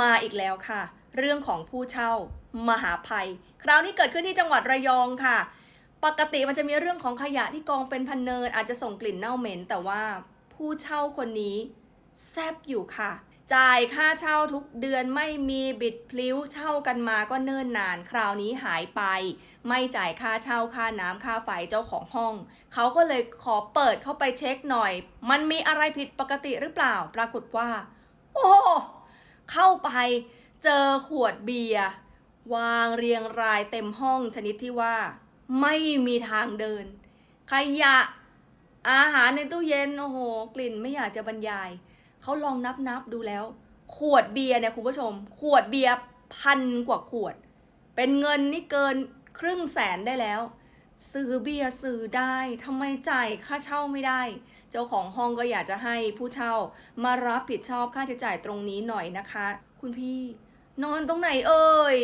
มาอีกแล้วค่ะ เรื่องของผู้เช่ามหาภัย คราวนี้เกิดขึ้นที่จังหวัดระยองค่ะ ปกติมันจะมีเรื่องของขยะที่กองเป็นพันเนิน อาจจะส่งกลิ่นเน่าเหม็น แต่ว่าผู้เช่าคนนี้แซบอยู่ค่ะ จ่ายค่าเช่าทุกเดือนไม่มีบิดพลิ้วเช่ากันมาก็เนิ่นนาน คราวนี้หายไป ไม่จ่ายค่าเช่าค่าน้ำค่าไฟเจ้าของห้อง เขาก็เลยขอเปิดเข้าไปเช็คหน่อย มันมีอะไรผิดปกติหรือเปล่า ปรากฏว่า โอ้ ไปเจอขวดเบียร์วางเรียงรายเต็มห้องชนิดที่ว่า ไม่มีทางเดิน ขยะอาหารในตู้เย็น โอ้โห กลิ่นไม่อยากจะบรรยาย เขาลองนับนับดูแล้ว ขวดเบียร์เนี่ยคุณผู้ชม ขวดเบียร์พันกว่าขวด เป็นเงินนี่เกินครึ่งแสนได้แล้ว ซื้อเบียร์ซื้อได้ทำไมจ่ายค่าเช่าไม่ได้ เจ้าของห้องก็อยากจะให้ผู้เช่ามารับผิดชอบค่าใช้จ่ายตรงนี้หน่อยนะคะ คุณพี่ นอนตรงไหนเอ่ย